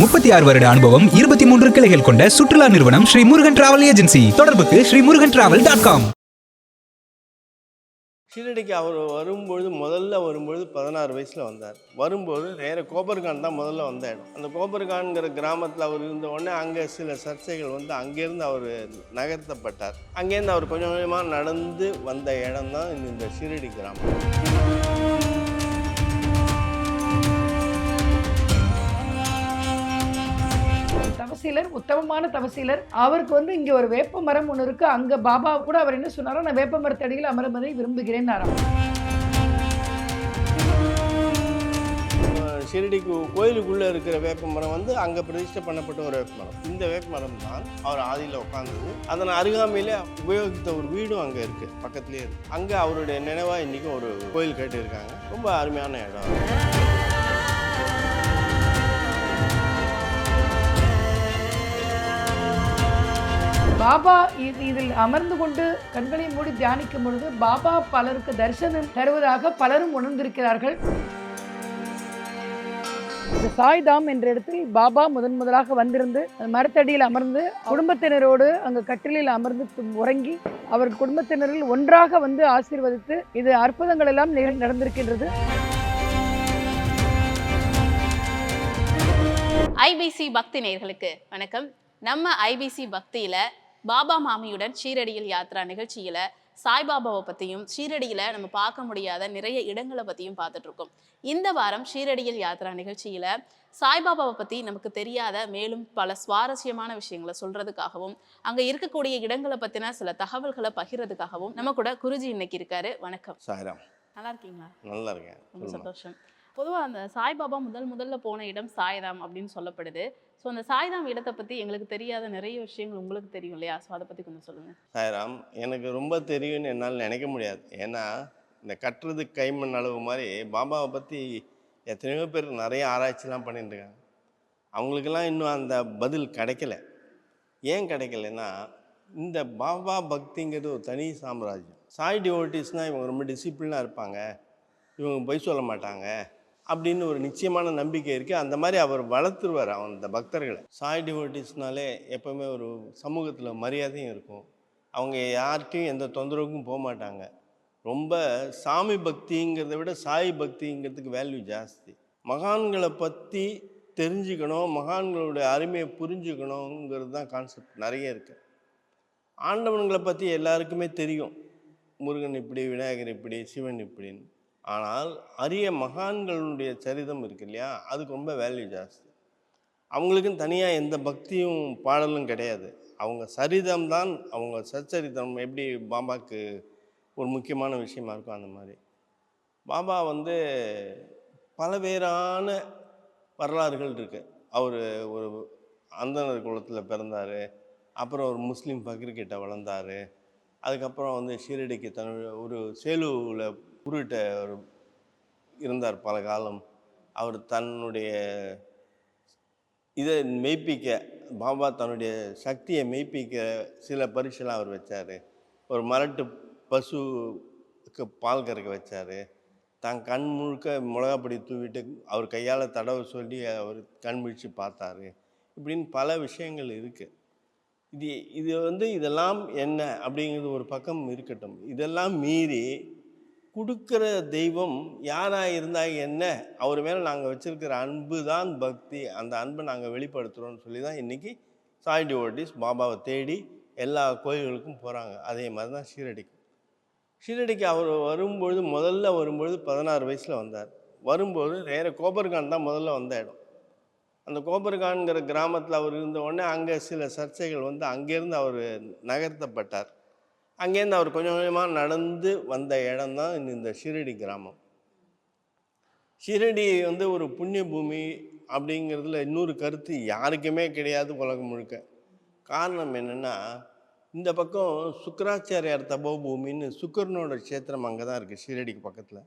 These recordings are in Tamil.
முப்பத்தி ஆறு வருட அனுபவம் இருபத்தி மூன்று கிளைகள் கொண்ட சுற்றுலா நிறுவனம் ஸ்ரீ முருகன் டிராவல் ஏஜென்சி. தொடர்புக்கு Sri Murugan travel dot com. ஷீரடிக்கு அவர் வரும்பொழுது முதல்ல வரும்பொழுது பதினாறு வயசில் வந்தார். வரும்போது நேர கோபர்கான் தான் முதல்ல வந்த இடம். அந்த கோபர்கான்ங்கிற கிராமத்தில் அவர் இருந்த உடனே அங்கே சில சர்ச்சைகள் வந்து அங்கேருந்து அவர் நகர்த்தப்பட்டார். அங்கேருந்து அவர் கொஞ்சம் கொஞ்சமாக நடந்து வந்த இடம் தான் இந்த ஷீரடி கிராமம். தவசீலர் உத்தமமான தவசீலர். அவருக்கு வந்து இங்கே ஒரு வேப்ப மரம் ஒன்று இருக்கு. அங்கே பாபா கூட அவர் என்ன சொன்னாரோ நான் வேப்ப மரத்தடியில் அமருவதை விரும்புகிறேன் ஷிரடிக்கு கோயிலுக்குள்ளே இருக்கிற வேப்ப மரம் வந்து அங்கே பிரதிஷ்டை பண்ணப்பட்ட ஒரு வேப்ப மரம். இந்த வேப்ப மரம் தான் அவர் ஆதியில் உட்கார்ந்தது. அதன் அருகாமையிலே உபயோகித்த ஒரு வீடும் அங்கே இருக்குது பக்கத்துலேயே இருக்குது அங்கே அவருடைய நினைவாக இன்றைக்கும் ஒரு கோயில் கட்டியிருக்காங்க. ரொம்ப அருமையான இடம். பாபா இது இதில் அமர்ந்து கொண்டு கண்களை மூடி தியானிக்கும் பொழுது பாபா பலருக்கு தரிசனம் தருவதாக பலரும் உணர்ந்திருக்கிறார்கள். இந்த சாய்தாம் என்ற இடத்தில் பாபா முதன் முதலாக வந்திருந்து மரத்தடியில் அமர்ந்து குடும்பத்தினரோடு அங்கு கட்டிலில் அமர்ந்து உறங்கி அவர் குடும்பத்தினரில் ஒன்றாக வந்து ஆசீர்வதித்து இது அற்புதங்கள் எல்லாம் நடந்திருக்கின்றது. ஐபிசி பக்தி நேர்களுக்கு வணக்கம். நம்ம ஐபிசி பக்தியில பாபா மாமியுடன் ஷீரடியில் யாத்ரா நிகழ்ச்சியில சாய்பாபாவை பத்தியும் ஷீரடியில நம்ம பார்க்க முடியாத நிறைய இடங்களை பத்தியும் பார்த்துட்டு இருக்கோம் இந்த வாரம் ஷீரடியில் யாத்ரா நிகழ்ச்சியில சாய்பாபாவை பத்தி நமக்கு தெரியாத மேலும் பல சுவாரஸ்யமான விஷயங்களை சொல்றதுக்காகவும் அங்க இருக்கக்கூடிய இடங்களை பத்தின சில தகவல்களை பகிர்றதுக்காகவும் நம்ம கூட குருஜி இன்னைக்கு இருக்காரு. வணக்கம். சாய்ராம். நல்லா இருக்கீங்களா? நல்லா இருக்கேன். ரொம்ப. சந்தோஷம். பொதுவாக அந்த சாய்பாபா முதல் முதல்ல போன இடம் சாய்தாம் அப்படின்னு சொல்லப்படுது. ஸோ அந்த சாய்தாம் இடத்தை பற்றி எங்களுக்கு தெரியாத நிறைய விஷயங்கள் உங்களுக்கு தெரியும் இல்லையா? ஸோ அதை பற்றி கொஞ்சம் சொல்லுங்கள் சாய்ராம் எனக்கு ரொம்ப தெரியும்னு என்னால் நினைக்க முடியாது. ஏன்னா இந்த கட்டுறது கைமண் அளவு மாதிரி பாபாவை பற்றி எத்தனையோ பேர் நிறைய ஆராய்ச்சிலாம் பண்ணிட்டுருக்காங்க அவங்களுக்கெல்லாம் இன்னும் அந்த பதில் கிடைக்கல. ஏன் கிடைக்கலன்னா இந்த பாபா பக்திங்கிறது ஒரு தனி சாம்ராஜ்யம். சாய் டிவோட்டிஸ்னால் இவங்க ரொம்ப டிசிப்ளினாக இருப்பாங்க. இவங்க பொய் சொல்ல மாட்டாங்க. அப்படின்னு ஒரு நிச்சயமான நம்பிக்கை இருக்குது அந்த மாதிரி அவர் வளர்த்துருவார் அவன் அந்த பக்தர்களை. சாய் டிவோட்டிஸ்னாலே எப்போவுமே ஒரு சமூகத்தில் மரியாதையும் இருக்கும். அவங்க யார்கிட்டையும் எந்த தொந்தரவுக்கும் போக மாட்டாங்க. ரொம்ப சாமி பக்திங்கிறத விட சாய் பக்திங்கிறதுக்கு வேல்யூ ஜாஸ்தி. மகான்களை பற்றி தெரிஞ்சுக்கணும் மகான்களுடைய அருமையை புரிஞ்சுக்கணுங்கிறது தான் கான்செப்ட் நிறைய இருக்குது ஆண்டவன்களை பற்றி எல்லாருக்குமே தெரியும். முருகன் இப்படி விநாயகர் இப்படி சிவன் இப்படின்னு. ஆனால் அரிய மகான்களுடைய சரிதம் இருக்கு இல்லையா? அதுக்கு ரொம்ப வேல்யூ ஜாஸ்தி. அவங்களுக்குன்னு தனியாக எந்த பக்தியும் பாடலும் கிடையாது. அவங்க சரிதம் தான் அவங்க சச்சரிதம். எப்படி பாபாவுக்கு ஒரு முக்கியமான விஷயமா இருக்கும் அந்த மாதிரி. பாபா வந்து பலவேறான வரலாறுகள் இருக்குது அவர் ஒரு அந்தனர் குலத்தில் பிறந்தார். அப்புறம் ஒரு முஸ்லீம் ஃபக்கீர்கிட்ட வளர்ந்தார். அதுக்கப்புறம் வந்து ஷீரடிக்கு தன்னுடைய ஒரு சேலுவில் குருகிட்ட ஒரு இருந்தார் பல காலம் அவர் தன்னுடைய இதை மெய்ப்பிக்க பாபா தன்னுடைய சக்தியை மெய்ப்பிக்க சில பரிசுலாம் அவர் வச்சார். ஒரு மரட்டு பசுக்கு பால் கறக்க வச்சார். தான் கண் முழுக்க மிளகாப்பொடி தூவிட்டு அவர் கையால் தடவை சொல்லி அவர் கண் முழிச்சு பார்த்தாரு. இப்படின்னு பல விஷயங்கள் இருக்குது இது இது வந்து இதெல்லாம் என்ன அப்படிங்கிறது ஒரு பக்கம் இருக்கட்டும். இதெல்லாம் மீறி கொடுக்குற தெய்வம் யாராக இருந்தால் என்ன? அவர் மேலே நாங்கள் வச்சுருக்கிற அன்பு தான் பக்தி. அந்த அன்பை நாங்கள் வெளிப்படுத்துகிறோம்னு சொல்லி தான் இன்றைக்கி சாய் டிவோட்டிஸ் பாபாவை தேடி எல்லா கோயில்களுக்கும் போகிறாங்க. அதே மாதிரி தான் ஷீரடிக்கு ஷீரடிக்கு அவர் வரும்பொழுது முதல்ல வரும்பொழுது பதினாறு வயசில் வந்தார். வரும்போது நேர கோபர்கான் தான் முதல்ல வந்த இடம். அந்த கோபர்கான்ங்கிற கிராமத்தில் அவர் இருந்த உடனே அங்கே சில சர்ச்சைகள் வந்து அங்கேருந்து அவர் நகர்த்தப்பட்டார். அங்கேருந்து அவர் கொஞ்சம் கொஞ்சமாக நடந்து வந்த இடம் தான் இந்த ஷிரடி கிராமம். ஷிரடி வந்து ஒரு புண்ணிய பூமி அப்படிங்கிறதுல இன்னொரு கருத்து யாருக்குமே கிடையாது உலகம் முழுக்க. காரணம் என்னென்னா இந்த பக்கம் சுக்கராச்சாரியார் தபோபூமின்னு சுக்கரனோட க்ஷேத்திரம் அங்கே தான் இருக்குது ஷீரடிக்கு பக்கத்தில்.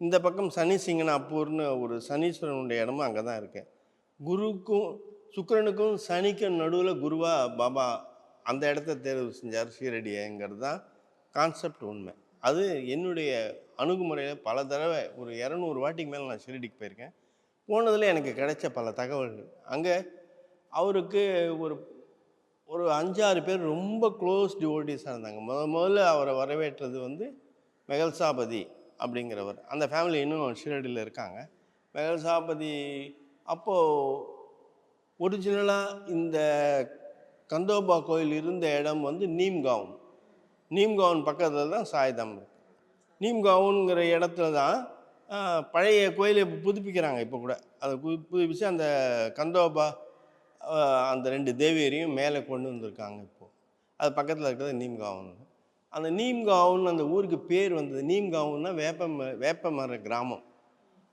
இந்த பக்கம் சனி சிங்கனாப்பூர்னு ஒரு சனீஸ்வரனுடைய இடமும் அங்கே தான் இருக்குது குருக்கும் சுக்கிரனுக்கும் சனிக்கும் நடுவில் குருவா பாபா அந்த இடத்த தேர்வு செஞ்சார் ஷீரடியங்கிறது தான் கான்செப்ட் உண்மை. அது என்னுடைய அணுகுமுறையில் பல தடவை ஒரு இரநூறு வாட்டிக்கு மேலே நான் ஷீரடிக்கு போயிருக்கேன். போனதில் எனக்கு கிடைச்ச பல தகவல்கள். அங்கே அவருக்கு ஒரு ஒரு அஞ்சாறு பேர் ரொம்ப க்ளோஸ் டிவோட்டிஸாக இருந்தாங்க. முத முதல்ல அவரை வரவேற்றது வந்து மெகல்சாபதி அப்படிங்கிறவர். அந்த ஃபேமிலி இன்னும் ஷீரடியில் இருக்காங்க. மெகல்சாபதி அப்போது ஒரிஜினலாக இந்த கந்தோபா கோயில் இருந்த இடம் வந்து நீம்காவும் நீம்காவன் பக்கத்தில் தான் சாய்தம் நீம்காவுங்கிற இடத்துல தான் பழைய கோயிலை இப்போ புதுப்பிக்கிறாங்க இப்போ கூட. அதை புது அந்த கந்தோபா அந்த ரெண்டு தேவியரையும் மேலே கொண்டு வந்திருக்காங்க இப்போது அது பக்கத்தில் இருக்கிறது நீம்காவன் அந்த நீம்காவுன்னு அந்த ஊருக்கு பேர் வந்தது. நீம்காவுன்னா வேப்ப ம வேப்ப மர கிராமம்.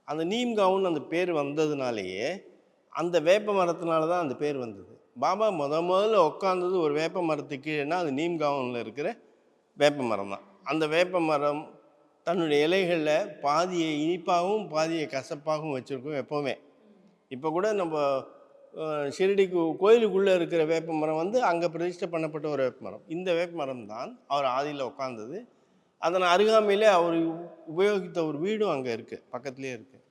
அந்த நீம்காவுன்னு அந்த பேர் வந்ததுனாலேயே அந்த வேப்ப மரத்தினால தான் அந்த பேர் வந்தது. பாபா முத முதல்ல உட்காந்தது ஒரு வேப்ப மரத்துக்கு கீழேன்னா அது நீம்காவனில் இருக்கிற வேப்ப மரம் தான். அந்த வேப்ப மரம் தன்னுடைய இலைகளில் பாதியை இனிப்பாகவும் பாதியை கசப்பாகவும் வச்சுருக்கோம் எப்போவுமே. இப்போ கூட நம்ம ஷிரடிக்கு கோயிலுக்குள்ளே இருக்கிற வேப்ப மரம் வந்து அங்கே பிரதிஷ்டை பண்ணப்பட்ட ஒரு வேப்ப மரம். இந்த வேப்ப மரம் தான் அவர் ஆதியில் உட்காந்தது அதன் அருகாமையிலே அவர் உபயோகித்த ஒரு வீடும் அங்கே இருக்குது பக்கத்துலேயே இருக்குது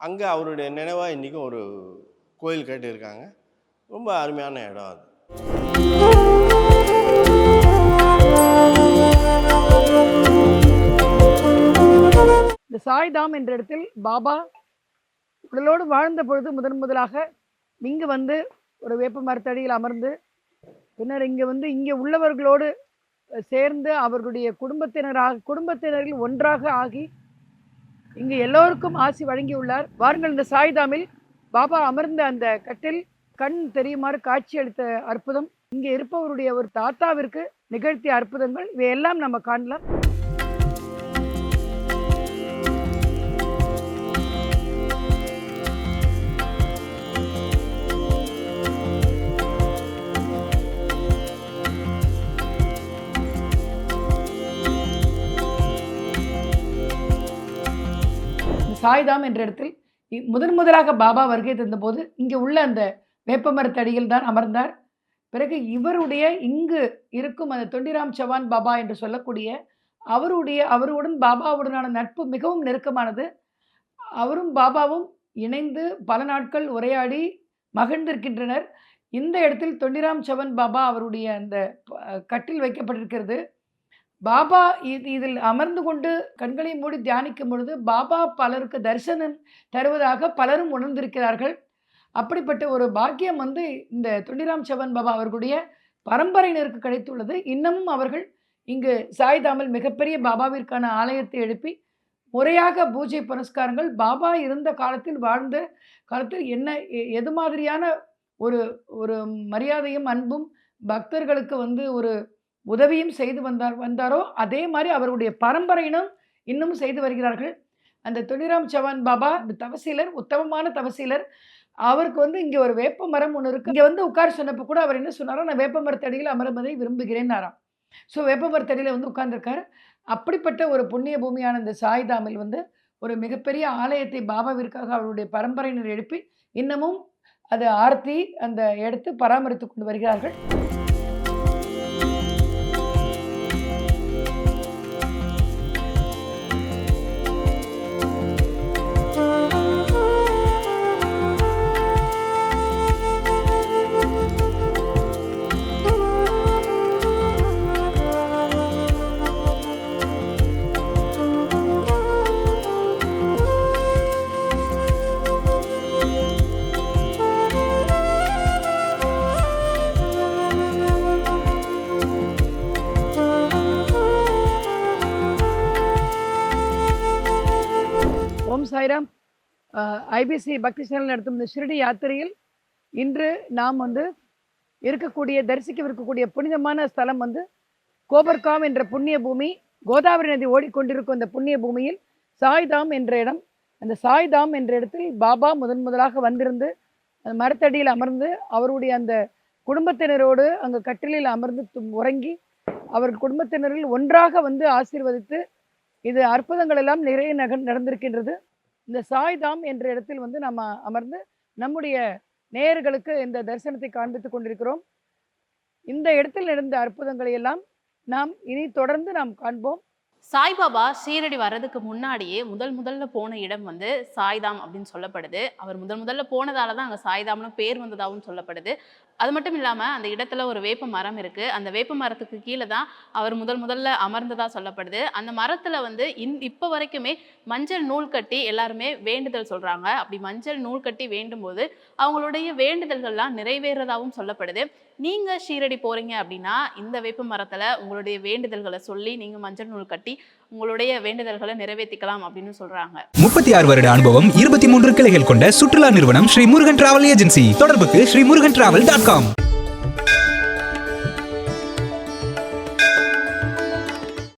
அங்கே அவருடைய நினைவாக இன்றைக்கும் ஒரு கோயில் கட்டியிருக்காங்க. ரொம்ப அருமையான இடம் அது. இந்த சாய்தாம் என்ற இடத்தில் பாபா உடலோடு வாழ்ந்த பொழுது முதன் முதலாக இங்கு வந்து ஒரு வேப்ப மரத்தடியில் அமர்ந்து பின்னர் இங்கே வந்து இங்கே உள்ளவர்களோடு சேர்ந்து அவர்களுடைய குடும்பத்தினராக குடும்பத்தினரில் ஒன்றாக ஆகி இங்கு எல்லோருக்கும் ஆசி வழங்கியுள்ளார். வாருங்கள் இந்த சாய்தாமில் பாபா அமர்ந்த அந்த கட்டில் கண் தெரியுமாறு காட்சி அளித்த அற்புதம். இங்கே இருப்பவருடைய ஒரு தாத்தாவிற்கு நிகழ்த்திய அற்புதங்கள். இவையெல்லாம் நம்ம காணலாம். சாய்தாம் என்ற இடத்தில் முதன் முதலாக பாபா வருகை தந்தபோது இங்கே உள்ள அந்த வேப்பமரத்தடியில் தான் அமர்ந்தார். பிறகு இவருடைய இங்கு இருக்கும் அந்த தொண்டிராம் சவான் பாபா என்று சொல்லக்கூடிய அவருடைய அவருடன் பாபாவுடனான நட்பு மிகவும் நெருக்கமானது. அவரும் பாபாவும் இணைந்து பல நாட்கள் உரையாடி மகிழ்ந்திருக்கின்றனர். இந்த இடத்தில் தொண்டிராம் சவன் பாபா அவருடைய அந்த கட்டில் வைக்கப்பட்டிருக்கிறது. பாபா இது இதில் அமர்ந்து கொண்டு கண்களை மூடி தியானிக்கும் பொழுது பாபா பலருக்கு தரிசனம் தருவதாக பலரும் உணர்ந்திருக்கிறார்கள். அப்படிப்பட்ட ஒரு பாக்கியம் வந்து இந்த துண்டிராம் சவன் பாபா அவர்களுடைய பரம்பரையினருக்கு கிடைத்துள்ளது. இன்னமும் அவர்கள் இங்கு சாய்தாமல் மிகப்பெரிய பாபாவிற்கான ஆலயத்தை எழுப்பி முறையாக பூஜை புனஸ்காரங்கள் பாபா இருந்த காலத்தில் வாழ்ந்த காலத்தில் என்ன எ- எது மாதிரியான ஒரு ஒரு மரியாதையும் அன்பும் பக்தர்களுக்கு வந்து ஒரு உதவியும் செய்து வந்தார் வந்தாரோ அதே மாதிரி அவருடைய பரம்பரையினும் இன்னும் செய்து வருகிறார்கள். அந்த துணிராம் சவான் பாபா இந்த தவசீலர் உத்தமமான தவசீலர் அவருக்கு வந்து இங்கே ஒரு வேப்ப மரம் ஒன்று இருக்குது இங்கே வந்து உட்கார சொன்னப்போ கூட அவர் என்ன சொன்னாரோ நான் வேப்ப மரத்தடியில் அமர்வதை விரும்புகிறேன்னாராம். ஸோ வேப்ப மரத்தடியில் வந்து உட்கார்ந்துருக்காரு. அப்படிப்பட்ட ஒரு புண்ணிய பூமியான இந்த சாய்தாமில் வந்து ஒரு மிகப்பெரிய ஆலயத்தை பாபாவிற்காக அவருடைய பரம்பரையினர் எழுப்பி இன்னமும் அது ஆர்த்தி அந்த எடுத்து பராமரித்து கொண்டு வருகிறார்கள். நேரம் ஐபிசி பக்தி சேனல் நடத்தும் இந்த ஷிரடி யாத்திரையில் இன்று நாம் வந்து இருக்கக்கூடிய தரிசிக்கவிருக்கக்கூடிய புனிதமான ஸ்தலம் வந்து கோபர்காம் என்ற புண்ணிய பூமி கோதாவரி நதி ஓடிக்கொண்டிருக்கும் அந்த புண்ணிய பூமியில் சாய்தாம் என்ற இடம். அந்த சாய்தாம் என்ற இடத்தில் பாபா முதன் முதலாக வந்திருந்து அந்த மரத்தடியில் அமர்ந்து அவருடைய அந்த குடும்பத்தினரோடு அங்கே கட்டிலில் அமர்ந்து து- உறங்கி அவர் குடும்பத்தினரில் ஒன்றாக வந்து ஆசீர்வதித்து இது அற்புதங்கள் எல்லாம் நிறைய நக நடந்திருக்கின்றது. இந்த சாய்தாம் என்ற இடத்தில் வந்து நம்ம அமர்ந்து நம்முடைய நேயர்களுக்கு இந்த தரிசனத்தை காண்பித்துக் கொண்டிருக்கிறோம். இந்த இடத்தில் நடந்த அற்புதங்களை எல்லாம் நாம் இனி தொடர்ந்து நாம் காண்போம். சாய்பாபா ஷீரடி வர்றதுக்கு முன்னாடியே முதல் முதல்ல போன இடம் வந்து சாய்தாம் அப்படின்னு சொல்லப்படுது. அவர் முதல் முதல்ல போனதால தான் அங்கே சாய்தாம்னு பேர் வந்ததாகவும் சொல்லப்படுது. அது மட்டும் இல்லாமல் அந்த இடத்துல ஒரு வேப்ப மரம் இருக்குது அந்த வேப்ப மரத்துக்கு கீழே தான் அவர் முதல் முதல்ல அமர்ந்ததாக சொல்லப்படுது. அந்த மரத்தில் வந்து இன் இப்போ வரைக்குமே மஞ்சள் நூல் கட்டி எல்லாருமே வேண்டுதல் சொல்கிறாங்க அப்படி மஞ்சள் நூல் கட்டி வேண்டும் போது அவங்களுடைய வேண்டுதல்கள்லாம் நிறைவேறதாகவும் சொல்லப்படுது. நீங்கள் ஷீரடி போகிறீங்க அப்படின்னா இந்த வேப்ப மரத்தில் உங்களுடைய வேண்டுதல்களை சொல்லி நீங்கள் மஞ்சள் நூல் கட்டி உங்களுடைய வேண்டுதல்களை நிறைவேற்றிக்கலாம் அப்படின்னு சொல்றாங்க. முப்பத்தி ஆறு வருட அனுபவம் இருபத்தி மூன்று கிளைகள் கொண்ட சுற்றுலா நிறுவனம் ஸ்ரீ முருகன் டிராவல் ஏஜென்சி. தொடர்புக்கு Sri Murugan travel dot com.